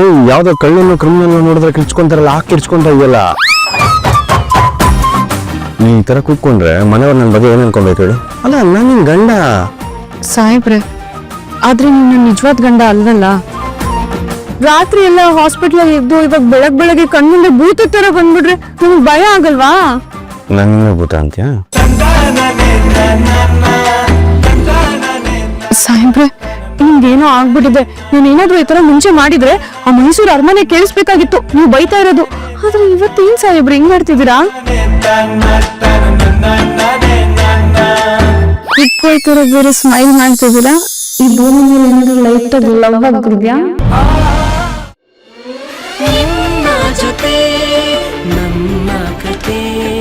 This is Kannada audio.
ಏಯ್ ಯಾವ್ದೋ ಕಳ್ಳನ್ನು ಕ್ರಿಮಿನಲ್ ನೋಡಿದ್ರೆ ಕಿರ್ಚ್ಕೊಂತಾರಲ್ಲ ಆ ಕಿರ್ಚ್ಕೊಂತ ಇದೆಯಲ್ಲ? ನೀ ಈ ತರ ಕೂತ್ಕೊಂಡ್ರೆ ಮನೆಯವ್ರು ನನ್ನ ಬಗ್ಗೆ ಏನ್ ಅನ್ಕೊಬೇಕು ಹೇಳು? ಅಲ್ಲ ನಾನು ನಿನ್ ಗಂಡ. ಸಾಹೇಬ್ರೆ ಆದ್ರೆ ನಿನ್ನ ನಿಜವಾದ ಗಂಡ ಅಲ್ವಲ್ಲ? ರಾತ್ರಿ ಎಲ್ಲ ಹಾಸ್ಪಿಟ್ಲಲ್ಲಿ ಇದ್ದು ಇವಾಗ ಬೆಳಗ್ ಬೆಳಗ್ಗೆ ಕಣ್ಣಿಂದ ಭೂತ ತರ ಬಂದ್ಬಿಟ್ರೆ ನಿಮ್ಗೆ ಭಯ ಆಗಲ್ವಾ? ನನ್ನ ಭೂತ ಅಂತ್ಯಾ? ಸಾಹೇಬ್ರೆ ನಿಮ್ಗೇನೋ ಆಗ್ಬಿಟ್ಟಿದೆ. ನೀನ್ ಏನಾದ್ರೂ ಈ ತರ ಮುಂಚೆ ಮಾಡಿದ್ರೆ ಆ ಮೈಸೂರು ಅರಮನೆ ಕೇಳಿಸ್ಬೇಕಾಗಿತ್ತು. ನೀವು ಬೈತಾ ಇರೋದು. ಆದ್ರೆ ಏನು ಸಾಹೇಬ್ರು, ಹಿಂಗ್ ಮಾಡ್ತಿದ್ದೀರಾ? ಇಟ್ಕೊಳ್ತಿರೋ ಬೇರೆ ಸ್ಮೈಲ್ ಮಾಡ್ತಿದ್ದೀರಾ? ಈ ಭೂಮಿ ಮೇಲೆ ಏನಾದ್ರು ಲೈಟ್ ಆಗಿ ಲವ್ ಆಗ್ತಿದ್ಯಾ? ಜೊತೆ ನಮ್ಮ ಕತೆ.